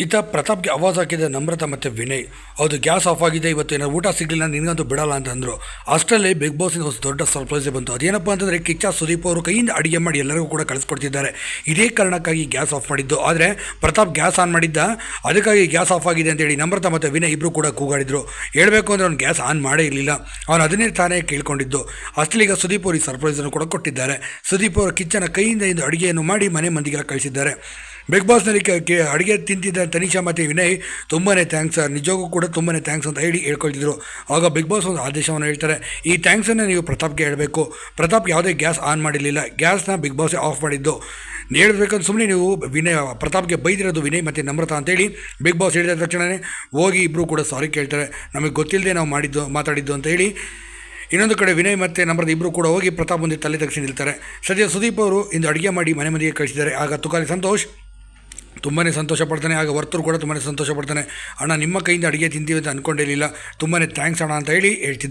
ಈತ ಪ್ರತಾಪ್ಗೆ ಅವಾಜ್ ಹಾಕಿದ ನಮ್ರತ ಮತ್ತು ವಿನಯ್, ಹೌದು, ಗ್ಯಾಸ್ ಆಫ್ ಆಗಿದೆ, ಇವತ್ತು ಏನೋ ಊಟ ಸಿಗಲಿಲ್ಲ, ನಿನಗಂತೂ ಬಿಡಲ್ಲ ಅಂತಂದರು ಅಷ್ಟರಲ್ಲಿ ಬಿಗ್ ಬಾಸಿಂದ ಒಂದು ದೊಡ್ಡ ಸರ್ಪ್ರೈಸ್ ಬಂತು. ಅದೇನಪ್ಪ ಅಂತಂದರೆ, ಕಿಚ್ಚ, ಸುದೀಪ್ ಅವರು ಕೈಯಿಂದ ಅಡುಗೆ ಮಾಡಿ ಎಲ್ಲರಿಗೂ ಕೂಡ ಕಳಿಸ್ಕೊಡ್ತಿದ್ದಾರೆ. ಇದೇ ಕಾರಣಕ್ಕಾಗಿ ಗ್ಯಾಸ್ ಆಫ್ ಮಾಡಿದ್ದು. ಆದರೆ, ಪ್ರತಾಪ್ ಗ್ಯಾಸ್ ಆನ್ ಮಾಡಿದ್ದ? ಅದಕ್ಕಾಗಿ ಗ್ಯಾಸ್ ಆಫ್ ಆಗಿದೆ ಅಂತೇಳಿ ನಮ್ರತ ಮತ್ತು ವಿನಯ್ ಇಬ್ಬರು ಕೂಡ ಕೂಗಾಡಿದ್ರು. ಹೇಳಬೇಕು ಅಂದರೆ ಅವ್ನು ಗ್ಯಾಸ್ ಆನ್ ಮಾಡೇ ಇರಲಿಲ್ಲ. ಅವನು ಅದನ್ನೇ ತಾನೇ ಕೇಳ್ಕೊಂಡಿದ್ದು. ಅಷ್ಟಲೀಗ ಸುದೀಪ್ ಅವರು ಈ ಸರ್ಪ್ರೈಸನ್ನು ಕೂಡ ಕೊಟ್ಟಿದ್ದಾರೆ. ಸುದೀಪ್ ಅವರು ಕಿಚ್ಚನ ಕೈಯಿಂದ ಇಂದು ಅಡುಗೆಯನ್ನು ಮಾಡಿ ಮನೆ ಮಂದಿಗೆಲ್ಲ ಕಳಿಸಿದ್ದಾರೆ. ಬಿಗ್ ಬಾಸ್ನಲ್ಲಿ ಕೇ ಅಡುಗೆ ತಿಂತಿದ್ದ ತನಿಷಾ ಮತ್ತು ವಿನಯ್ ತುಂಬಾ ಥ್ಯಾಂಕ್ಸ್ ಸರ್ ನಿಜವಾಗೂ ಕೂಡ ತುಂಬಾ ಥ್ಯಾಂಕ್ಸ್ ಅಂತ ಹೇಳಿ ಹೇಳ್ಕೊಳ್ತಿದ್ರು. ಆಗ ಬಿಗ್ ಬಾಸ್ ಒಂದು ಆದೇಶವನ್ನು ಹೇಳ್ತಾರೆ, ಈ ಥ್ಯಾಂಕ್ಸನ್ನು ನೀವು ಪ್ರತಾಪ್ಗೆ ಹೇಳಬೇಕು. ಪ್ರತಾಪ್ ಯಾವುದೇ ಗ್ಯಾಸ್ ಆನ್ ಮಾಡಿರಲಿಲ್ಲ. ಗ್ಯಾಸ್ನ ಬಿಗ್ ಬಾಸೇ ಆಫ್ ಮಾಡಿದ್ದು. ಹೇಳ್ಬೇಕಂತ ಸುಮ್ಮನೆ ನೀವು ವಿನಯ್, ಪ್ರತಾಪ್ಗೆ ಬೈದಿರೋದು ವಿನಯ್ ಮತ್ತು ನಮ್ರತಾ ಅಂತೇಳಿ ಬಿಗ್ ಬಾಸ್ ಹೇಳಿದ ತಕ್ಷಣವೇ ಹೋಗಿ ಇಬ್ಬರು ಕೂಡ ಸಾರಿ ಕೇಳ್ತಾರೆ. ನಮಗೆ ಗೊತ್ತಿಲ್ಲದೆ ನಾವು ಮಾಡಿದ್ದು, ಮಾತಾಡಿದ್ದು ಅಂತ ಹೇಳಿ ಇನ್ನೊಂದು ಕಡೆ ವಿನಯ್ ಮತ್ತು ನಮ್ರದ ಇಬ್ಬರು ಕೂಡ ಹೋಗಿ ಪ್ರತಾಪ್ ಮುಂದೆ ತಲೆ ತಗ್ಸಿ ನಿಲ್ತಾರೆ. ಸದ್ಯ ಸುದೀಪ್ ಅವರು ಇಂದು ಅಡುಗೆ ಮಾಡಿ ಮನೆ ಮನೆಗೆ ಕಳಿಸಿದ್ದಾರೆ. ಆಗ ತುಕಾಲಿ ಸಂತೋಷ್ ತುಂಬಾ ಸಂತೋಷ ಪಡ್ತಾನೆ ಆಗ ವರ್ತರು ಕೂಡ ತುಂಬನೇ ಸಂತೋಷ ಪಡ್ತಾನೆ ಅಣ್ಣ, ನಿಮ್ಮ ಕೈಯಿಂದ ಅಡುಗೆ ತಿಂತೀವಿ ಅಂತ ಅಂದ್ಕೊಂಡಿರಲಿಲ್ಲ ತುಂಬನೇ ಥ್ಯಾಂಕ್ಸ್ ಅಣ್ಣ ಅಂತ ಹೇಳಿ ಹೇಳ್ತಿದ್ದೆ.